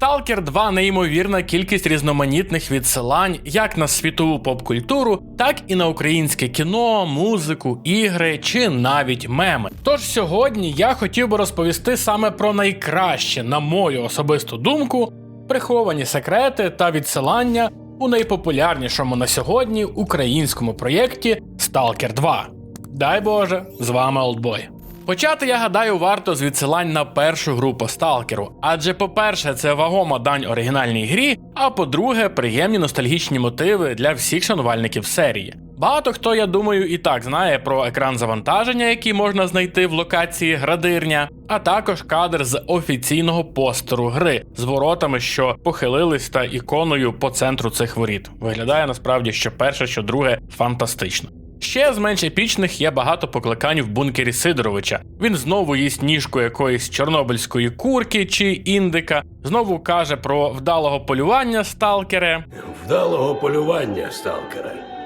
Stalker 2 неймовірна кількість різноманітних відсилань як на світову поп-культуру, так і на українське кіно, музику, ігри чи навіть меми. Тож сьогодні я хотів би розповісти саме про найкраще, на мою особисту думку, приховані секрети та відсилання у найпопулярнішому на сьогодні українському проєкті Stalker 2. Дай Боже, з вами Олдбой. Почати, я гадаю, варто з відсилань на першу гру по сталкеру, адже, по-перше, це вагома дань оригінальній грі, а по-друге, приємні ностальгічні мотиви для всіх шанувальників серії. Багато хто, я думаю, і так знає про екран завантаження, який можна знайти в локації Градирня, а також кадр з офіційного постеру гри з воротами, що похилились та іконою по центру цих воріт. Виглядає насправді що перше, що друге фантастично. Ще з менш епічних є багато покликань в бункері Сидоровича. Він знову їсть ніжку якоїсь чорнобильської курки чи індика, знову каже про вдалого полювання сталкере. Вдалого полювання, сталкере.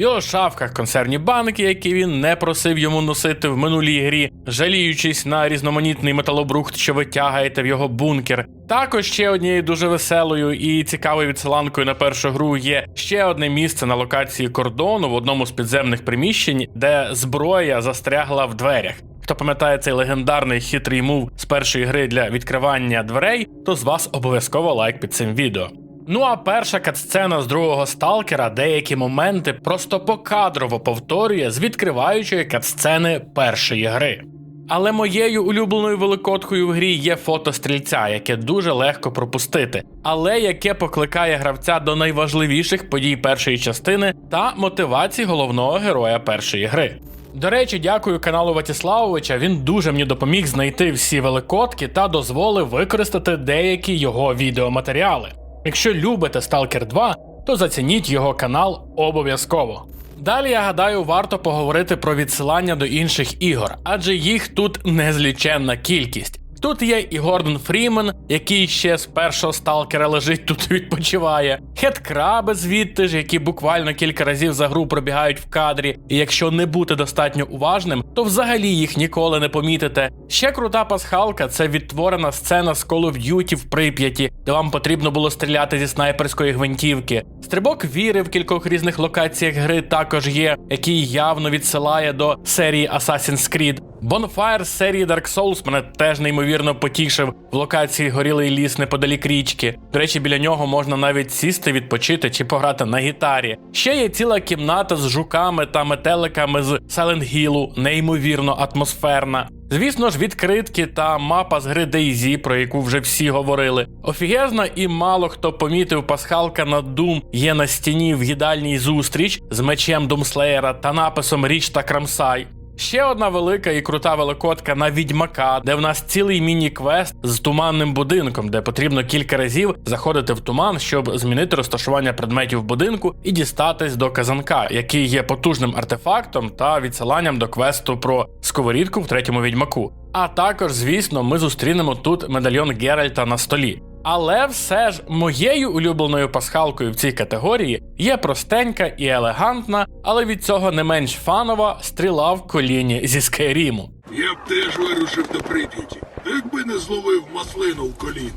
Його шафках консервні банки, які він не просив йому носити в минулій грі, жаліючись на різноманітний металобрухт, що ви тягаєте в його бункер. Також ще однією дуже веселою і цікавою відсиланкою на першу гру є ще одне місце на локації кордону в одному з підземних приміщень, де зброя застрягла в дверях. Хто пам'ятає цей легендарний хитрий мув з першої гри для відкривання дверей, то з вас обов'язково лайк під цим відео. Ну а перша катсцена з другого сталкера деякі моменти просто покадрово повторює з відкриваючої катсцени першої гри. Але моєю улюбленою великоткою в грі є фото стрільця, яке дуже легко пропустити, але яке покликає гравця до найважливіших подій першої частини та мотивації головного героя першої гри. До речі, дякую каналу Ватіславовича. Він дуже мені допоміг знайти всі великотки та дозволив використати деякі його відеоматеріали. Якщо любите Stalker 2, то зацініть його канал обов'язково. Далі, я гадаю, варто поговорити про відсилання до інших ігор, адже їх тут незліченна кількість. Тут є і Гордон Фрімен, який ще з першого сталкера лежить тут і відпочиває. Хедкраби звідти ж, які буквально кілька разів за гру пробігають в кадрі, і якщо не бути достатньо уважним, то взагалі їх ніколи не помітите. Ще крута пасхалка це відтворена сцена з Call of Duty в Прип'яті, де вам потрібно було стріляти зі снайперської гвинтівки. Стрибок віри в кількох різних локаціях гри також є, який явно відсилає до серії Assassin's Creed. Bonfire з серії Dark Souls мене теж неймовірно потішив в локації Горілий ліс неподалік річки. До речі, біля нього можна навіть сісти, відпочити чи пограти на гітарі. Ще є ціла кімната з жуками та метеликами з Silent Hill, неймовірно атмосферна. Звісно ж, відкритки та мапа з гри DayZ, про яку вже всі говорили. Офігезна і мало хто помітив пасхалка на Doom є на стіні в їдальній зустріч з мечем Думслеєра та написом Річ та Крамсай. Ще одна велика і крута великодка на відьмака, де в нас цілий міні-квест з туманним будинком, де потрібно кілька разів заходити в туман, щоб змінити розташування предметів будинку і дістатись до казанка, який є потужним артефактом та відсиланням до квесту про сковорідку в третьому відьмаку. А також, звісно, ми зустрінемо тут медальйон Геральта на столі. Але все ж моєю улюбленою пасхалкою в цій категорії є простенька і елегантна, але від цього не менш фанова стріла в коліні зі Скайріму. Я б теж вирушив до Прип'яті, якби не зловив маслину в коліно.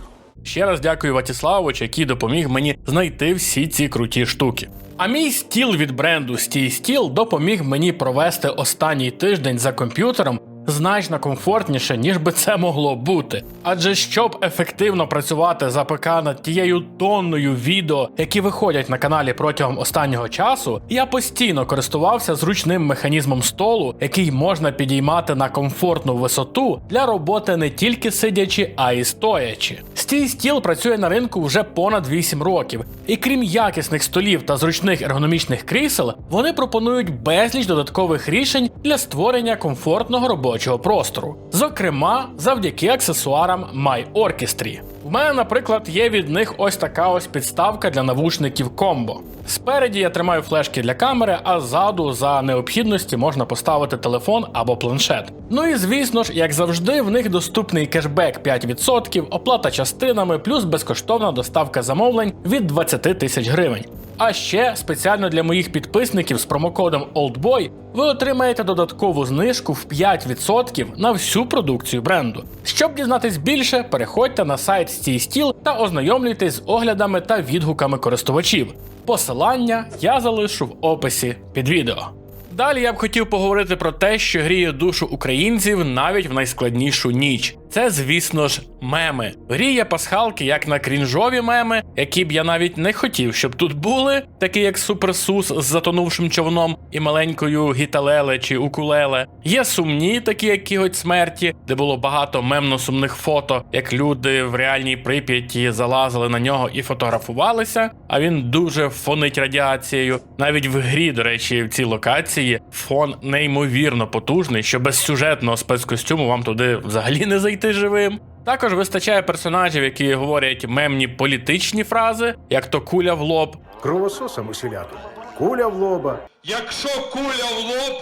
Ще раз дякую Ватіславовичу, який допоміг мені знайти всі ці круті штуки. А мій стіл від бренду Стій Стіл допоміг мені провести останній тиждень за комп'ютером значно комфортніше, ніж би це могло бути. Адже щоб ефективно працювати за ПК над тією тонною відео, які виходять на каналі протягом останнього часу, я постійно користувався зручним механізмом столу, який можна підіймати на комфортну висоту для роботи не тільки сидячи, а й стоячи. Стій стіл працює на ринку вже понад 8 років, і крім якісних столів та зручних ергономічних крісел, вони пропонують безліч додаткових рішень для створення комфортного робочого простору, зокрема завдяки аксесуарам MyOrchestry. В мене, наприклад, є від них ось така ось підставка для навушників комбо. Спереді я тримаю флешки для камери, а ззаду за необхідності можна поставити телефон або планшет. Ну і звісно ж, як завжди, в них доступний кешбек 5%, оплата частинами, плюс безкоштовна доставка замовлень від 20 тисяч гривень. А ще спеціально для моїх підписників з промокодом OLDBOY ви отримаєте додаткову знижку в 5% на всю продукцію бренду. Щоб дізнатись більше, переходьте на сайт StaySteel та ознайомлюйтесь з оглядами та відгуками користувачів. Посилання я залишу в описі під відео. Далі я б хотів поговорити про те, що гріє душу українців навіть в найскладнішу ніч. Це, звісно ж, меми. Гріє пасхалки як на крінжові меми, які б я навіть не хотів, щоб тут були, такі як Суперсус з затонувшим човном і маленькою гіталеле чи укулеле. Є сумні, такі як кіготь смерті, де було багато мемно-сумних фото, як люди в реальній прип'яті залазили на нього і фотографувалися. А він дуже фонить радіацією. Навіть в грі, до речі, в цій локації фон неймовірно потужний, що без сюжетного спецкостюму вам туди взагалі не зайти живим. Також вистачає персонажів, які говорять мемні політичні фрази, як то куля в лоб, Кровососам усіляким. Куля в лоба. Якщо куля в лоб,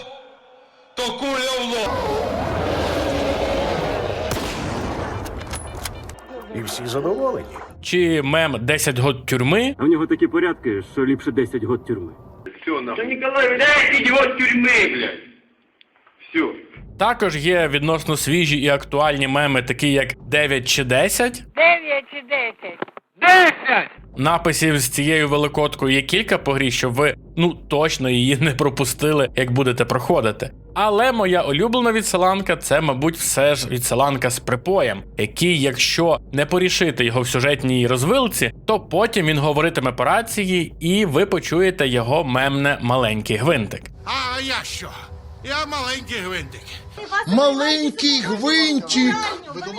то куля в лоб. І всі задоволені. чи мем 10 год тюрми, А в нього такі порядки, що ліпше 10 год тюрми. Да Николай, дайте его тюрьмы, блядь. Все. Також є відносно свіжі і актуальні меми, такі як 9 чи 10. 9 чи 10. Десять! Написів з цією великодкою є кілька по грі, щоб ви ну точно її не пропустили, як будете проходити. Але моя улюблена відсиланка це, мабуть, все ж відсиланка з припоєм, який, якщо не порішити його в сюжетній розвилці, то потім він говоритиме по рації, і ви почуєте його мемне маленький гвинтик. А я що? Я маленький гвинтик. Маленький гвинтик.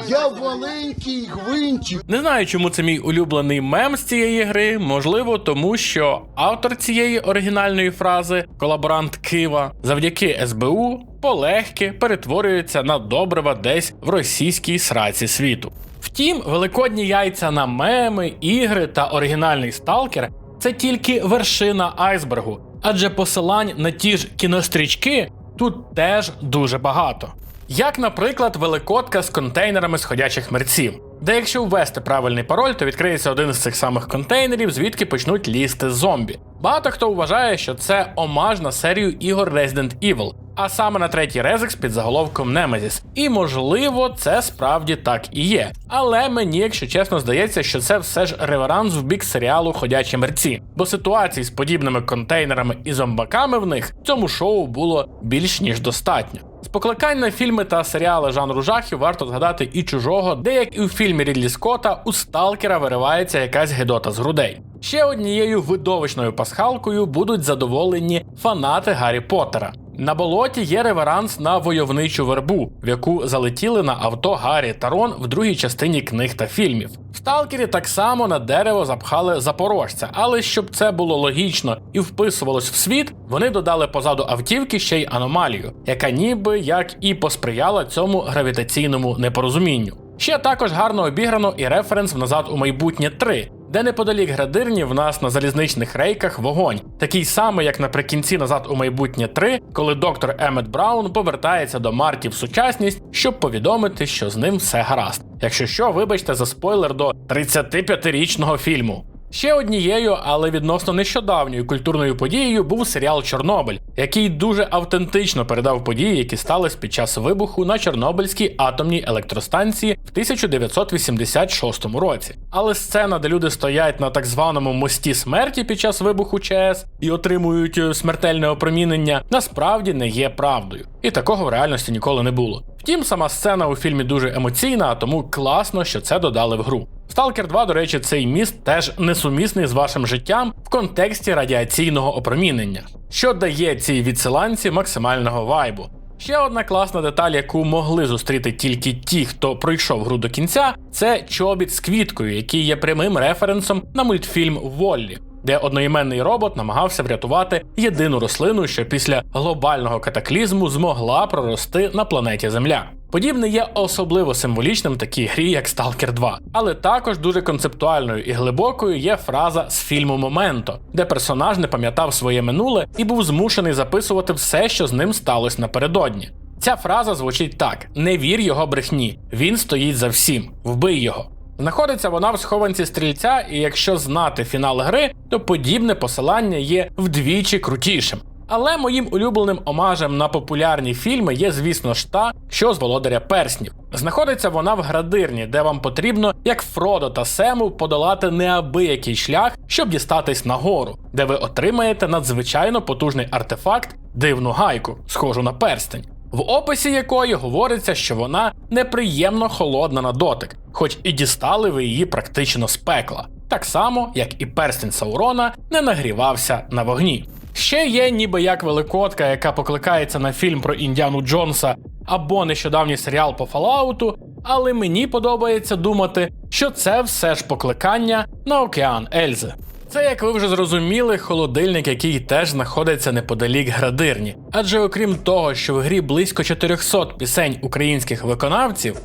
Я маленький гвинтик. Не знаю, чому це мій улюблений мем з цієї гри. Можливо, тому що автор цієї оригінальної фрази, колаборант Кива, завдяки СБУ полегки перетворюється на добрива десь в російській сраці світу. Втім, великодні яйця на меми, ігри та оригінальний сталкер це тільки вершина айсбергу, адже посилань на ті ж кінострічки тут теж дуже багато. Як, наприклад, великодка з контейнерами сходячих мерців, де якщо ввести правильний пароль, то відкриється один з цих самих контейнерів, звідки почнуть лізти зомбі. Багато хто вважає, що це омаж на серію ігор Resident Evil, а саме на третій резекс під заголовком Nemesis. І можливо, це справді так і є. Але мені, якщо чесно, здається, що це все ж реверанс в бік серіалу Ходячі мерці, бо ситуацій з подібними контейнерами і зомбаками в них в цьому шоу було більш ніж достатньо. З покликань на фільми та серіали жанру жахів варто згадати і чужого, де як і у фільмі Рідлі Скотта у сталкера виривається якась гедота з грудей. Ще однією видовищною пасхалкою будуть задоволені фанати Гаррі Поттера. На болоті є реверанс на войовничу вербу, в яку залетіли на авто Гаррі та Рон в другій частині книг та фільмів. В сталкері так само на дерево запхали запорожця, але щоб це було логічно і вписувалось в світ, вони додали позаду автівки ще й аномалію, яка ніби як і посприяла цьому гравітаційному непорозумінню. Ще також гарно обіграно і референс в назад у майбутнє 3, де неподалік градирні в нас на залізничних рейках вогонь, такий самий, як наприкінці назад у майбутнє 3, коли доктор Еммет Браун повертається до Марті в сучасність, щоб повідомити, що з ним все гаразд. Якщо що, вибачте за спойлер до 35-річного фільму. Ще однією, але відносно нещодавньою культурною подією був серіал Чорнобиль, який дуже автентично передав події, які стались під час вибуху на Чорнобильській атомній електростанції в 1986 році. Але сцена, де люди стоять на так званому мості смерті під час вибуху ЧАЕС і отримують е, смертельне опромінення, насправді не є правдою. І такого в реальності ніколи не було. Втім, сама сцена у фільмі дуже емоційна, тому класно, що це додали в гру. Stalker 2, до речі, цей міст теж несумісний з вашим життям в контексті радіаційного опромінення, що дає цій відсиланці максимального вайбу. Ще одна класна деталь, яку могли зустріти тільки ті, хто пройшов гру до кінця, це чобіт з квіткою, який є прямим референсом на мультфільм Воллі, де одноіменний робот намагався врятувати єдину рослину, що після глобального катаклізму змогла прорости на планеті Земля. Подібне є особливо символічним в такій грі, як Stalker 2. Але також дуже концептуальною і глибокою є фраза з фільму Моменто, де персонаж не пам'ятав своє минуле і був змушений записувати все, що з ним сталося напередодні. Ця фраза звучить так: не вір його брехні, він стоїть за всім, вбий його. Знаходиться вона в схованці стрільця, і якщо знати фінал гри, то подібне посилання є вдвічі крутішим. Але моїм улюбленим омажем на популярні фільми є, звісно ж, та, що з володаря перснів. Знаходиться вона в градирні, де вам потрібно, як Фродо та Сему, подолати неабиякий шлях, щоб дістатись нагору, де ви отримаєте надзвичайно потужний артефакт, дивну гайку, схожу на перстень, в описі якої говориться, що вона неприємно холодна на дотик, хоч і дістали ви її практично з пекла, так само як і перстень Саурона не нагрівався на вогні. Ще є ніби як великодка, яка покликається на фільм про Індіану Джонса або нещодавній серіал по Фалауту, але мені подобається думати, що це все ж покликання на океан Ельзи. Це, як ви вже зрозуміли, холодильник, який теж знаходиться неподалік градирні. Адже окрім того, що в грі близько 400 пісень українських виконавців,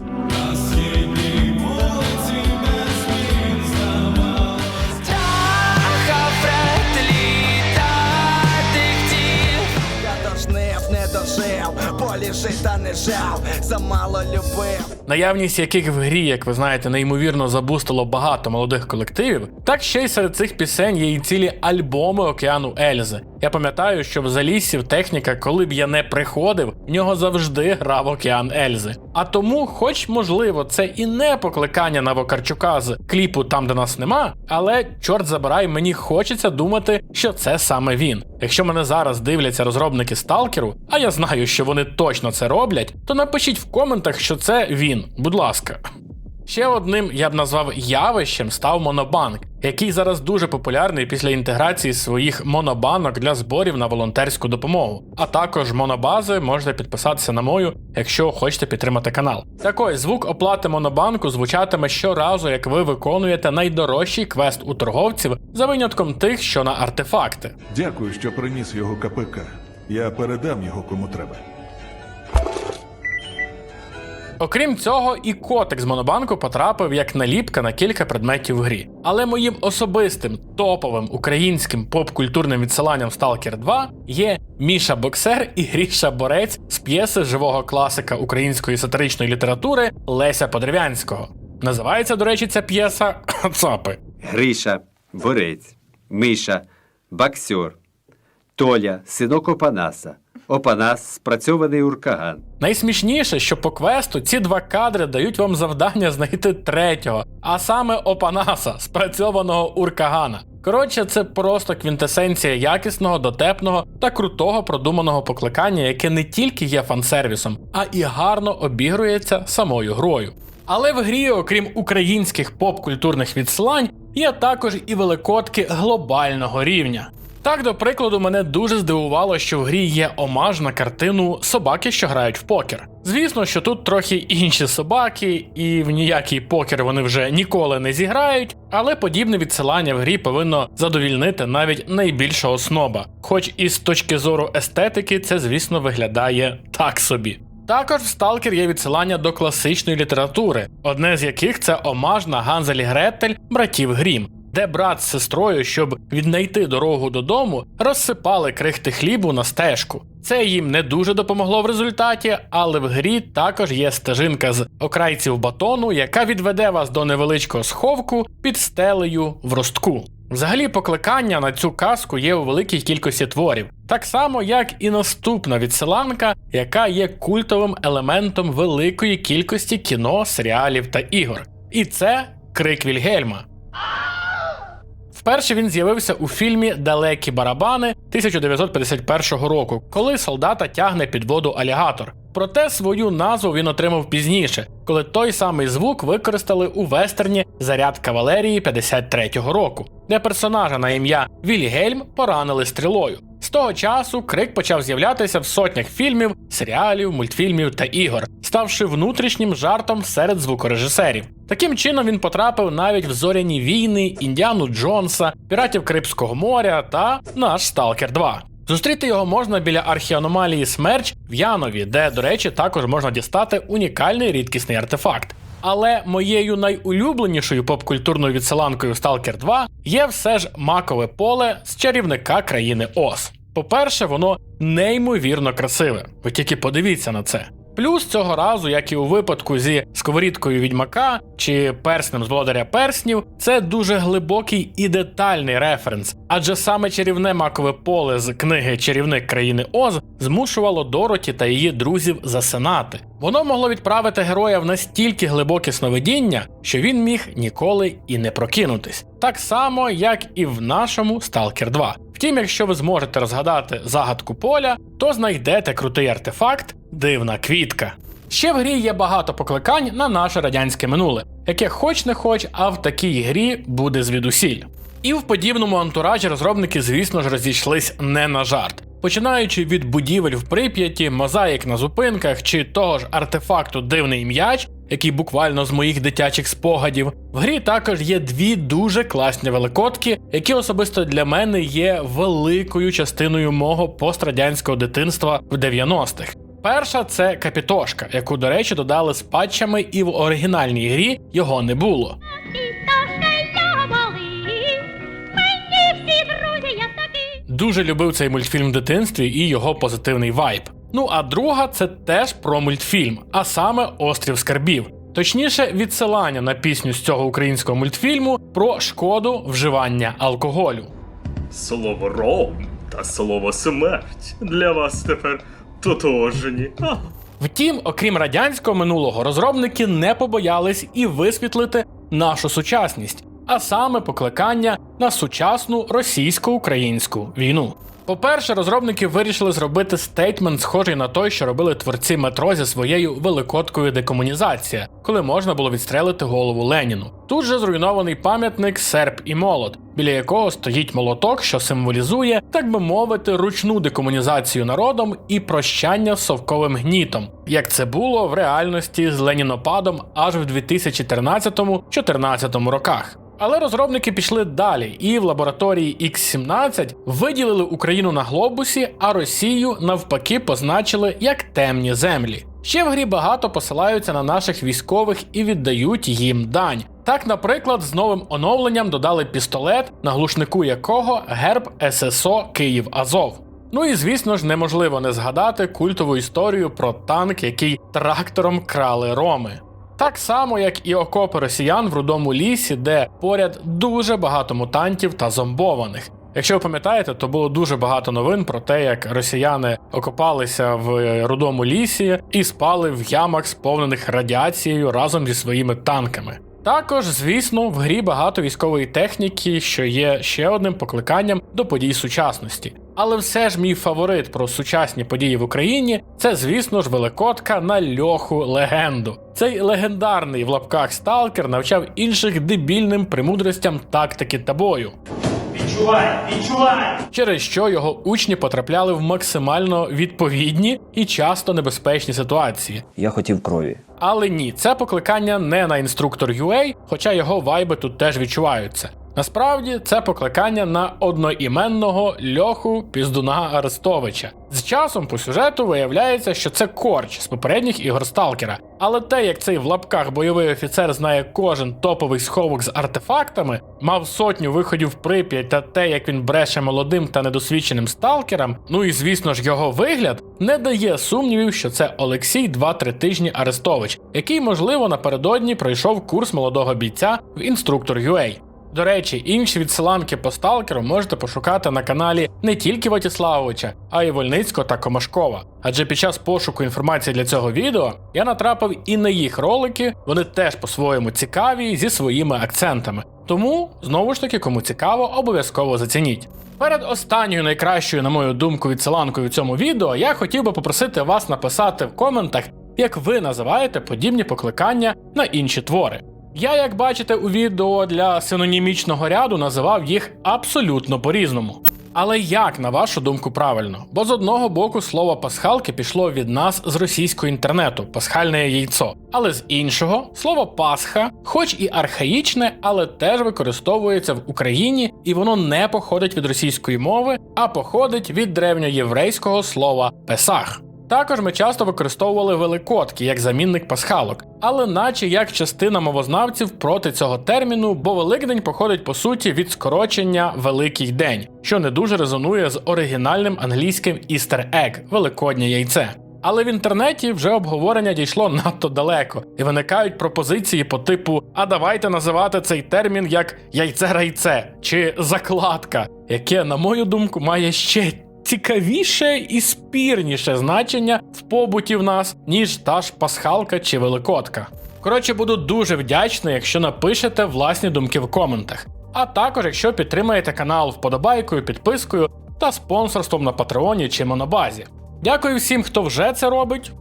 дожив, та не жав, замало любив. наявність яких в грі, як ви знаєте, неймовірно забустило багато молодих колективів, так ще й серед цих пісень є і цілі альбоми океану Ельзи. Я пам'ятаю, що в Заліссів техніка, коли б я не приходив, в нього завжди грав океан Ельзи. А тому, хоч можливо, це і не покликання на Вокарчука з кліпу там, де нас нема, але чорт забирай, мені хочеться думати, що це саме він. Якщо мене зараз дивляться розробники сталкеру, а я знаю, що вони точно це роблять, то напишіть в коментах, що це він, будь ласка. Ще одним я б назвав явищем став Монобанк, який зараз дуже популярний після інтеграції своїх монобанок для зборів на волонтерську допомогу. А також монобази можете підписатися на мою, якщо хочете підтримати канал. Так ось звук оплати монобанку звучатиме щоразу, як ви виконуєте найдорожчий квест у торговців за винятком тих, що на артефакти. Дякую, що приніс його КПК. Я передам його кому треба. Окрім цього, і котик з монобанку потрапив як наліпка на кілька предметів в грі. Але моїм особистим топовим українським поп-культурним відсиланням Stalker 2 є Міша Боксер і Гріша Борець з п'єси живого класика української сатиричної літератури Леся Подерев'янського. Називається, до речі, ця п'єса Цапи. Гриша, Борець, Миша, Боксер, Толя, синок Опанаса, Опанас, спрацьований уркаган. Найсмішніше, що по квесту ці два кадри дають вам завдання знайти третього, а саме Опанаса, спрацьованого Уркагана. Коротше, це просто квінтесенція якісного, дотепного та крутого продуманого покликання, яке не тільки є фансервісом, а і гарно обігрується самою грою. Але в грі, окрім українських поп-культурних відсилань, є також і великодки глобального рівня. Так, до прикладу, мене дуже здивувало, що в грі є омаж на картину собаки, що грають в покер. Звісно, що тут трохи інші собаки, і в ніякий покер вони вже ніколи не зіграють, але подібне відсилання в грі повинно задовільнити навіть найбільшого сноба. Хоч і з точки зору естетики, це, звісно, виглядає так собі. Також в Сталкер є відсилання до класичної літератури, одне з яких це омаж на Ганзелі Гретель братів Грім, де брат з сестрою, щоб віднайти дорогу додому, розсипали крихти хлібу на стежку. Це їм не дуже допомогло в результаті, але в грі також є стежинка з окрайців батону, яка відведе вас до невеличкого сховку під стелею в ростку. Взагалі, покликання на цю казку є у великій кількості творів, так само як і наступна відсиланка, яка є культовим елементом великої кількості кіно, серіалів та ігор. І це крик Вільгельма. Вперше він з'явився у фільмі Далекі барабани 1951 року, коли солдата тягне під воду алігатор. Проте свою назву він отримав пізніше, коли той самий звук використали у вестерні Заряд кавалерії 53-го року, де персонажа на ім'я Вільгельм поранили стрілою. З того часу крик почав з'являтися в сотнях фільмів, серіалів, мультфільмів та ігор, ставши внутрішнім жартом серед звукорежисерів. Таким чином він потрапив навіть в зоряні війни, Індіану Джонса, Піратів Карибського моря та наш Сталкер 2. Зустріти його можна біля археаномалії Смерч в Янові, де, до речі, також можна дістати унікальний рідкісний артефакт. Але моєю найулюбленішою попкультурною відсиланкою Stalker 2 є все ж макове поле з чарівника країни Оз. По-перше, воно неймовірно красиве. Ви тільки подивіться на це. Плюс цього разу, як і у випадку зі сковорідкою відьмака чи перснем з володаря перснів, це дуже глибокий і детальний референс, адже саме чарівне макове поле з книги Чарівник країни Оз змушувало Дороті та її друзів засинати. Воно могло відправити героя в настільки глибоке сновидіння, що він міг ніколи і не прокинутись, так само як і в нашому Stalker 2. Втім, якщо ви зможете розгадати загадку поля, то знайдете крутий артефакт Дивна квітка. Ще в грі є багато покликань на наше радянське минуле, яке хоч не хоч, а в такій грі буде звідусіль. І в подібному антуражі розробники, звісно ж, розійшлись не на жарт. Починаючи від будівель в Прип'яті, мозаїк на зупинках чи того ж артефакту Дивний м'яч, який буквально з моїх дитячих спогадів, в грі також є дві дуже класні великодки, які особисто для мене є великою частиною мого пострадянського дитинства в 90-х. Перша це Капітошка, яку, до речі, додали з патчами, і в оригінальній грі його не було. Дуже любив цей мультфільм в дитинстві і його позитивний вайб. Ну а друга це теж про мультфільм, а саме Острів Скарбів. Точніше, відсилання на пісню з цього українського мультфільму про шкоду вживання алкоголю. Слово ром та слово смерть для вас тепер тотожні. Втім, окрім радянського минулого, розробники не побоялись і висвітлити нашу сучасність, а саме покликання на сучасну російсько-українську війну. По-перше, розробники вирішили зробити стейтмент, схожий на той, що робили творці метро зі своєю великодкою декомунізація, коли можна було відстрелити голову Леніну. Тут же зруйнований пам'ятник серп і молот, біля якого стоїть молоток, що символізує, так би мовити, ручну декомунізацію народом і прощання з совковим гнітом, як це було в реальності з Ленінопадом аж в 2013-14 роках. Але розробники пішли далі, і в лабораторії X17 виділили Україну на глобусі, а Росію навпаки позначили як темні землі. Ще в грі багато посилаються на наших військових і віддають їм дань. Так, наприклад, з новим оновленням додали пістолет, на глушнику якого герб ССО Київ Азов. Ну і звісно ж неможливо не згадати культову історію про танк, який трактором крали роми. Так само, як і окопи росіян в рудому лісі, де поряд дуже багато мутантів та зомбованих. Якщо ви пам'ятаєте, то було дуже багато новин про те, як росіяни окопалися в рудому лісі і спали в ямах, сповнених радіацією разом зі своїми танками. Також, звісно, в грі багато військової техніки, що є ще одним покликанням до подій сучасності. Але все ж мій фаворит про сучасні події в Україні це, звісно ж, великодка на льоху легенду. Цей легендарний в лапках сталкер навчав інших дебільним премудростям тактики та бою. Відчувай, відчувай! Через що його учні потрапляли в максимально відповідні і часто небезпечні ситуації. Я хотів крові. Але ні, це покликання не на інструктор UA, хоча його вайби тут теж відчуваються. Насправді це покликання на одноіменного льоху Піздуна Арестовича. З часом по сюжету виявляється, що це корч з попередніх ігор Сталкера. Але те, як цей в лапках бойовий офіцер знає кожен топовий сховок з артефактами, мав сотню виходів Прип'ять та те, як він бреше молодим та недосвідченим сталкерам, ну і звісно ж його вигляд, не дає сумнівів, що це Олексій 2-3 тижні Арестович, який, можливо, напередодні пройшов курс молодого бійця в інструктор UA. До речі, інші відсиланки по сталкеру можете пошукати на каналі не тільки Ватіславовича, а й Вольницького та Комашкова. Адже під час пошуку інформації для цього відео я натрапив і на їх ролики, вони теж по-своєму цікаві зі своїми акцентами. Тому, знову ж таки, кому цікаво, обов'язково зацініть. Перед останньою найкращою, на мою думку, відсиланкою в цьому відео я хотів би попросити вас написати в коментах, як ви називаєте подібні покликання на інші твори. Я, як бачите у відео для синонімічного ряду, називав їх абсолютно по-різному. Але як, на вашу думку, правильно? Бо з одного боку слово пасхалки пішло від нас з російського інтернету пасхальне яйцо. Але з іншого слово Пасха, хоч і архаїчне, але теж використовується в Україні, і воно не походить від російської мови, а походить від древньоєврейського слова Песах. Також ми часто використовували великодки як замінник пасхалок, але наче як частина мовознавців проти цього терміну, бо Великдень походить по суті від скорочення Великий День, що не дуже резонує з оригінальним англійським Easter Egg – Великоднє яйце. Але в інтернеті вже обговорення дійшло надто далеко, і виникають пропозиції по типу: а давайте називати цей термін як яйце-райце чи закладка, яке, на мою думку, має ще цікавіше і спірніше значення в побуті в нас, ніж та ж пасхалка чи великодка. Коротше, буду дуже вдячний, якщо напишете власні думки в коментах. А також, якщо підтримаєте канал вподобайкою, підпискою та спонсорством на Патреоні чи Монобазі. Дякую всім, хто вже це робить.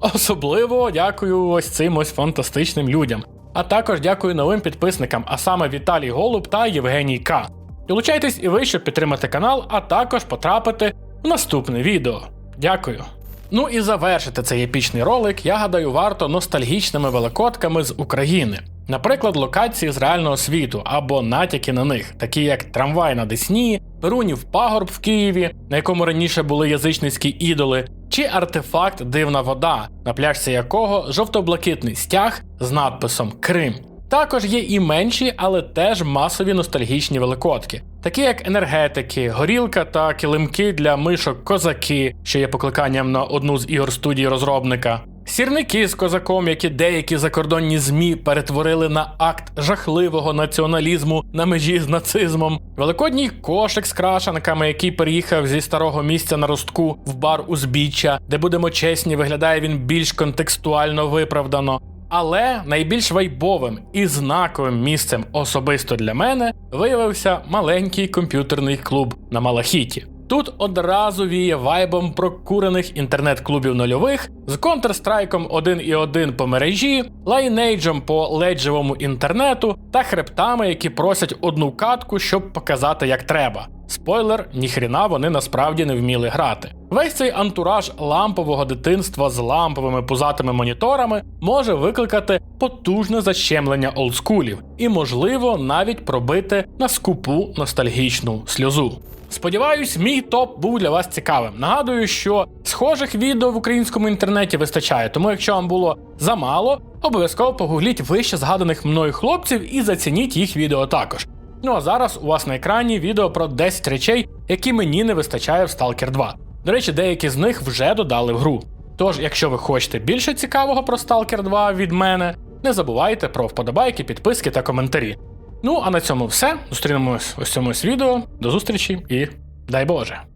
Особливо дякую ось цим ось фантастичним людям. А також дякую новим підписникам, а саме Віталій Голуб та Євгеній К. Долучайтесь і ви, щоб підтримати канал, а також потрапити в наступне відео. Дякую. Ну і завершити цей епічний ролик, я гадаю, варто ностальгічними великодками з України. Наприклад, локації з реального світу або натяки на них, такі як трамвай на Десні, Перунів пагорб в Києві, на якому раніше були язичницькі ідоли, чи артефакт Дивна вода, на пляжці якого жовто-блакитний стяг з надписом Крим. Також є і менші, але теж масові ностальгічні великодки, такі як енергетики, горілка та килимки для мишок козаки, що є покликанням на одну з ігор студії розробника. Сірники з козаком, які деякі закордонні змі перетворили на акт жахливого націоналізму на межі з нацизмом, великодній кошик з крашанками, який переїхав зі старого місця на ростку в бар узбіччя, де будемо чесні, виглядає він більш контекстуально виправдано. Але найбільш вайбовим і знаковим місцем особисто для мене виявився маленький комп'ютерний клуб на Малахіті. Тут одразу віє вайбом прокурених інтернет-клубів нульових з Counter-Strike 1.1 по мережі, лайнейджем по леджевому інтернету та хребтами, які просять одну катку, щоб показати як треба. Спойлер, ніхріна вони насправді не вміли грати. Весь цей антураж лампового дитинства з ламповими пузатими моніторами може викликати потужне защемлення олдскулів і, можливо, навіть пробити на скупу ностальгічну сльозу. Сподіваюсь, мій топ був для вас цікавим. Нагадую, що схожих відео в українському інтернеті вистачає, тому якщо вам було замало, обов'язково погугліть вище згаданих мною хлопців і зацініть їх відео також. Ну а зараз у вас на екрані відео про 10 речей, які мені не вистачає в Stalker 2. До речі, деякі з них вже додали в гру. Тож, якщо ви хочете більше цікавого про Stalker 2 від мене, не забувайте про вподобайки, підписки та коментарі. Ну а на цьому все. Зустрінемось у цьомусь цьому відео. До зустрічі і дай Боже!